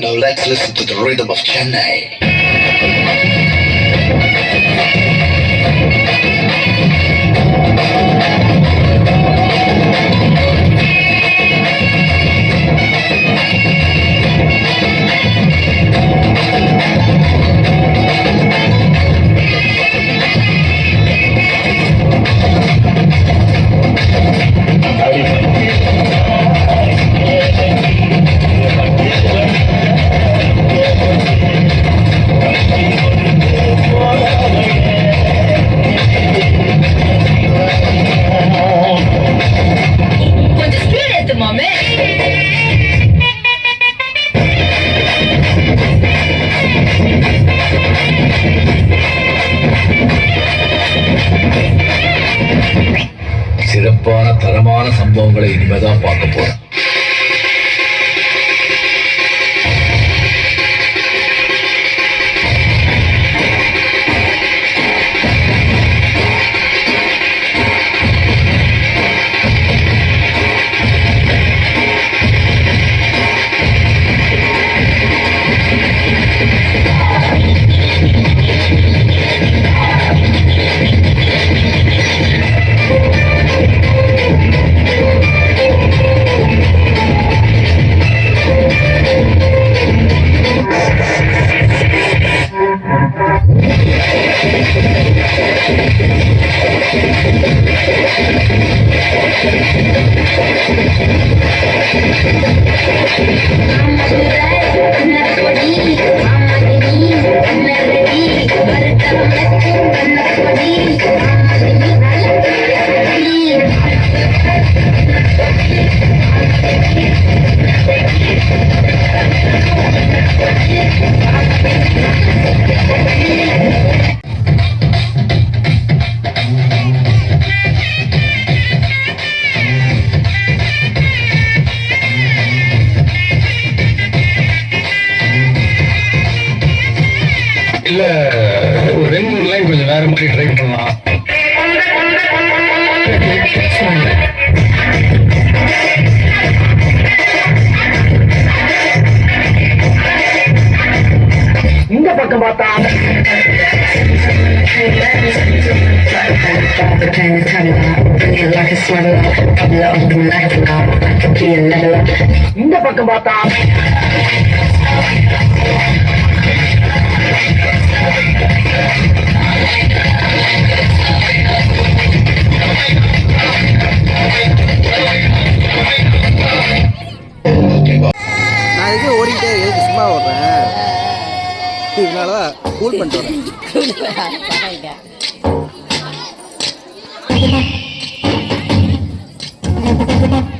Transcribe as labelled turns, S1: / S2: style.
S1: Now let's listen to the rhythm of Chennai. சம்பவங்களை இனிமேதான் பார்க்க போறோம்.
S2: I'm sorry. எல்லாரும் போய் ட்ரை பண்ணலாம் இந்த பக்கம் பார்த்தா. இந்த பக்கம் பார்த்தா.
S3: இதனால கூல் பண்ணிட்டு வரேன்.